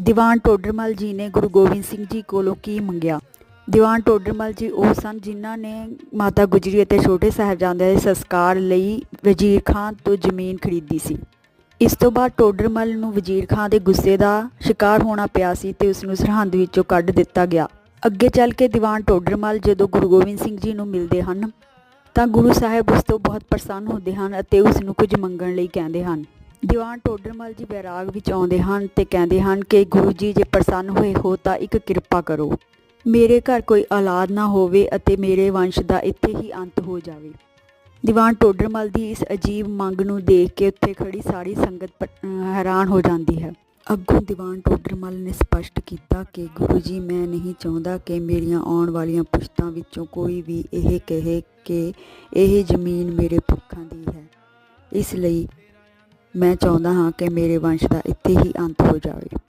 ਦੀਵਾਨ ਟੋਡਰਮਲ ਜੀ ਨੇ ਗੁਰੂ ਗੋਬਿੰਦ ਸਿੰਘ ਜੀ ਕੋਲੋਂ ਕੀ ਮੰਗਿਆ? ਦੀਵਾਨ ਟੋਡਰਮਲ ਜੀ ਉਹ ਸਨ ਜਿਨ੍ਹਾਂ ਨੇ ਮਾਤਾ ਗੁਜਰੀ ਅਤੇ ਛੋਟੇ ਸਾਹਿਬਜ਼ਾਦਿਆਂ ਦੇ ਸੰਸਕਾਰ ਲਈ ਵਜ਼ੀਰ ਖਾਨ ਤੋਂ ਜ਼ਮੀਨ ਖਰੀਦੀ ਸੀ। ਇਸ ਤੋਂ ਬਾਅਦ ਟੋਡਰਮਲ ਨੂੰ ਵਜ਼ੀਰ ਖਾਨ ਦੇ ਗੁੱਸੇ ਦਾ ਸ਼ਿਕਾਰ ਹੋਣਾ ਪਿਆ ਸੀ ਤੇ ਉਸ ਨੂੰ ਸਰਹੰਦ ਵਿੱਚੋਂ ਕੱਢ ਦਿੱਤਾ ਗਿਆ। ਅੱਗੇ ਚੱਲ ਕੇ ਦੀਵਾਨ ਟੋਡਰਮਲ ਜਦੋਂ ਗੁਰੂ ਗੋਬਿੰਦ ਸਿੰਘ ਜੀ ਨੂੰ ਮਿਲਦੇ ਹਨ, ਤਾਂ ਗੁਰੂ ਸਾਹਿਬ ਉਸ ਤੋਂ ਬਹੁਤ ਪ੍ਰਸੰਨ ਹੁੰਦੇ ਹਨ ਅਤੇ ਉਸ ਨੂੰ ਕੁਝ ਮੰਗਣ ਲਈ ਕਹਿੰਦੇ ਹਨ। ਦੀਵਾਨ ਟੋਡਰਮਲ ਜੀ ਬੈਰਾਗ ਵਿੱਚ ਆਉਂਦੇ ਹਨ ਤੇ ਕਹਿੰਦੇ ਹਨ ਕਿ ਗੁਰੂ ਜੀ ਜੇ ਪ੍ਰਸੰਨ ਹੋਏ ਹੋ ਤਾਂ ਇੱਕ ਕਿਰਪਾ ਕਰੋ। ਮੇਰੇ ਘਰ ਕੋਈ ਔਲਾਦ ਨਾ ਹੋਵੇ ਅਤੇ ਮੇਰੇ ਵੰਸ਼ ਦਾ ਇੱਥੇ ਹੀ ਅੰਤ ਹੋ ਜਾਵੇ। ਦੀਵਾਨ ਟੋਡਰਮਲ ਦੀ ਇਸ ਅਜੀਬ ਮੰਗ ਨੂੰ ਦੇਖ ਕੇ ਉੱਥੇ ਖੜੀ ਸਾਰੀ ਸੰਗਤ ਹੈਰਾਨ ਹੋ ਜਾਂਦੀ ਹੈ। ਅੱਗੋਂ ਦੀਵਾਨ ਟੋਡਰਮਲ ਨੇ ਸਪਸ਼ਟ ਕੀਤਾ ਕਿ ਗੁਰੂ ਜੀ, ਮੈਂ ਨਹੀਂ ਚਾਹੁੰਦਾ ਕਿ ਮੇਰੀਆਂ ਆਉਣ ਵਾਲੀਆਂ ਪੁਸ਼ਤਾਂ ਵਿੱਚੋਂ ਕੋਈ ਵੀ ਇਹ ਕਹੇ ਕਿ ਇਹ ਜ਼ਮੀਨ ਮੇਰੇ ਪੁਰਖਾਂ ਦੀ ਹੈ। ਇਸ ਲਈ ਮੈਂ ਚਾਹੁੰਦਾ ਹਾਂ ਕਿ ਮੇਰੇ ਵੰਸ਼ ਦਾ ਇੱਥੇ ਹੀ ਅੰਤ ਹੋ ਜਾਵੇ।